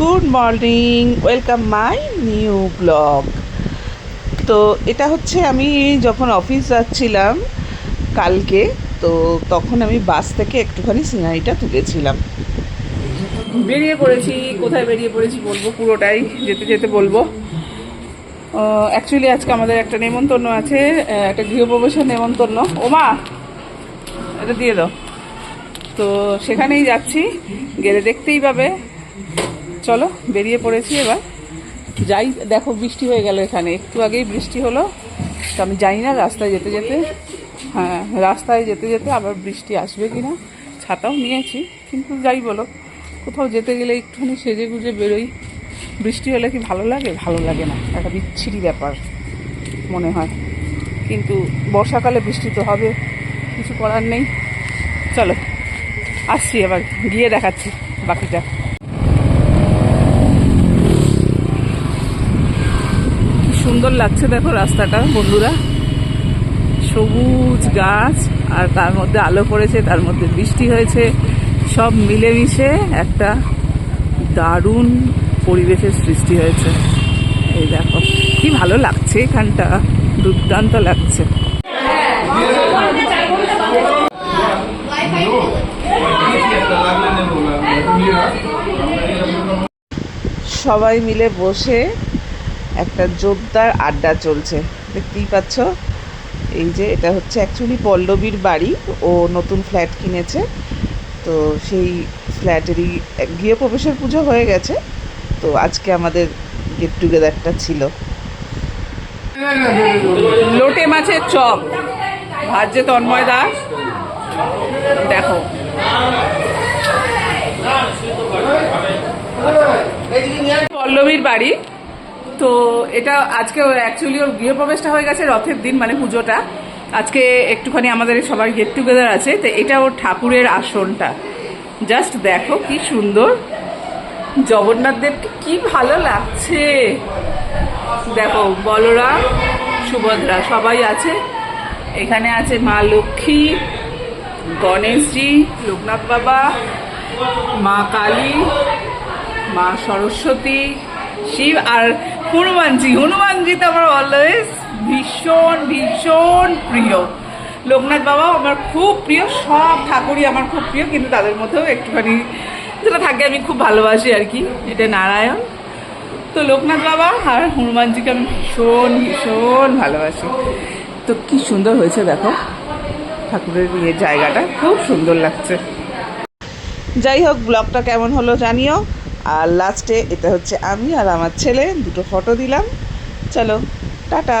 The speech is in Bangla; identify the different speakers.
Speaker 1: Good morning, welcome my new blog. তো এটা হচ্ছে আমি যখন অফিস যাচ্ছিলাম কালকে, তো তখন আমি বাস থেকে একটুখানি সিনারিটা তুলেছিলাম। বেরিয়ে পড়েছি, কোথায় বেরিয়ে পড়েছি বলব? পুরোটাই যেতে যেতে বলব। অ্যাকচুয়ালি আজকে আমাদের একটা নেমন্তন্ন আছে একটা গৃহপ্রবেশের নেমন্তন্ন। ওমা এটা দিয়ে দাও। তো সেখানেই যাচ্ছি, গেলে দেখতেই পাবে। চলো, বেরিয়ে পড়েছি এবার। যাই, দেখো বৃষ্টি হয়ে গেল এখানে। একটু আগেই বৃষ্টি হলো। তো আমি জানি না রাস্তায় যেতে যেতে। হ্যাঁ রাস্তায় যেতে যেতে আবার বৃষ্টি আসবে কি না ছাতাও নিয়েছি। কিন্তু যাই বলো, কোথাও যেতে গেলে একটুখানি সেজে গুজে বেরোই। বৃষ্টি হলে কি ভালো লাগে? ভালো লাগে না। একটা বিচ্ছিরি ব্যাপার মনে হয়। কিন্তু বর্ষাকালে বৃষ্টি তো হবে, কিছু করার নেই। চলো, আসছি এবার। গিয়ে দেখাচ্ছি বাকিটা কি সুন্দর লাগছে দেখো রাস্তাটা, বন্ধুরা। সবুজ গাছ, আর তার মধ্যে আলো পড়েছে, তার মধ্যে বৃষ্টি হয়েছে। সব মিলেমিশে একটা দারুণ পরিবেশের সৃষ্টি হয়েছে। এই দেখো, কি ভালো লাগছে এখানটা, দুর্দান্ত লাগছে। সবাই মিলে বসে একটা জোরদার আড্ডা চলছে। দেখতেই পাচ্ছ? এই যে এটা হচ্ছে অ্যাকচুয়ালি পল্লবীর বাড়ি। ও নতুন ফ্ল্যাট কিনেছে। তো সেই ফ্ল্যাটেরই গৃহপ্রবেশের পুজো হয়ে গেছে। তো আজকে আমাদের গেট টুগেদারটা ছিল। লোটে মাছের চপ। ভাজছে তন্ময় দাস। দেখো। পল্লবীর বাড়ি। তো এটা আজকে অ্যাকচুয়ালি ওর গৃহপ্রবেশটা হয়ে গেছে রথের দিন মানে পুজোটা। আজকে একটুখানি আমাদের সবার গেট টুগেদার আছে, তো এটা ওর ঠাকুরের আসনটা। জাস্ট দেখো কি সুন্দর। জগন্নাথ দেবকে কি ভালো লাগছে। দেখো বলরাম সুভদ্রা সবাই আছে। এখানে আছে মা লক্ষ্মী, গণেশজি, লোকনাথ বাবা, মা কালী, মা সরস্বতী শিব আর হনুমানজি। হনুমানজি তো আমার অলওয়েজ ভীষণ ভীষণ প্রিয়। লোকনাথ বাবাও আমার খুব প্রিয়, সব ঠাকুরই আমার খুব প্রিয়, কিন্তু তাদের মধ্যেও একটুখানি যেটা থাকে আমি খুব ভালোবাসি আর কি, এটা নারায়ণ। তো লোকনাথ বাবা আর হনুমানজিকে আমি ভীষণ ভীষণ ভালোবাসি। তো কি সুন্দর হয়েছে দেখো, ঠাকুরের ইয়ে জায়গাটা, খুব সুন্দর লাগছে। যাই হোক, ব্লগটা কেমন হলো জানিও। আর লাস্টে এটা হচ্ছে আমি আর আমার ছেলে দুটো ফটো দিলাম। চলো টাটা।